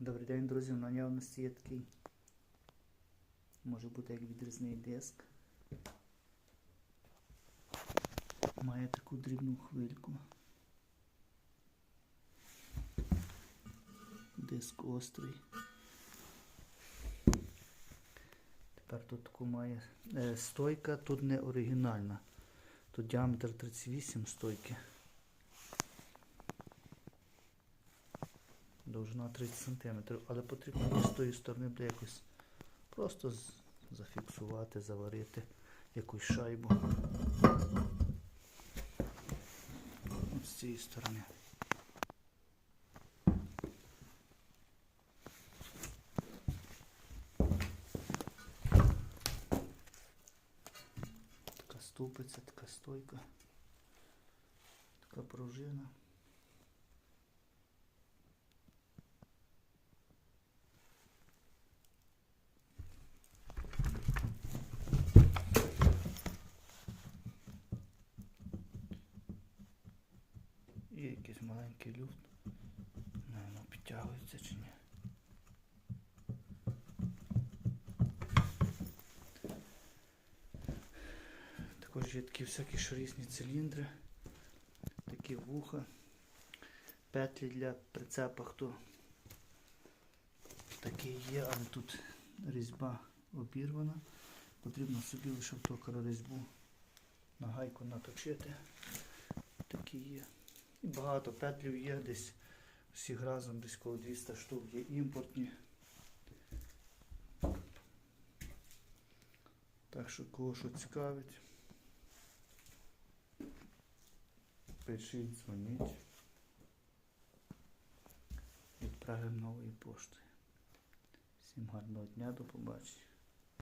Добрий день, друзі. В наявності є такий. Може бути як відрізний диск. Має таку дрібну хвильку. Диск острий. Тепер тут таку має е, стойка, тут не оригінальна. Тут діаметр 38 стойки. Довжина 30 см, але потрібно з тої сторони буде якось просто зафіксувати, заварити якусь шайбу. З цієї сторони. Така ступиця, така стойка, така пружина. І якийсь маленький люфт. Не, воно підтягується чи ні. Також є такі всякі шарісні циліндри, такі вуха, петлі для прицепа, хто такі є, але тут різьба обірвана. Потрібно собі лише в токаря різьбу на гайку наточити. Такі є. І багато петлів є десь всіх разом десь коло 200 штук є імпортні. Так що кого що цікавить. Пишіть, дзвоніть. Відправимо новою поштою. Всім гарного дня, до побачення.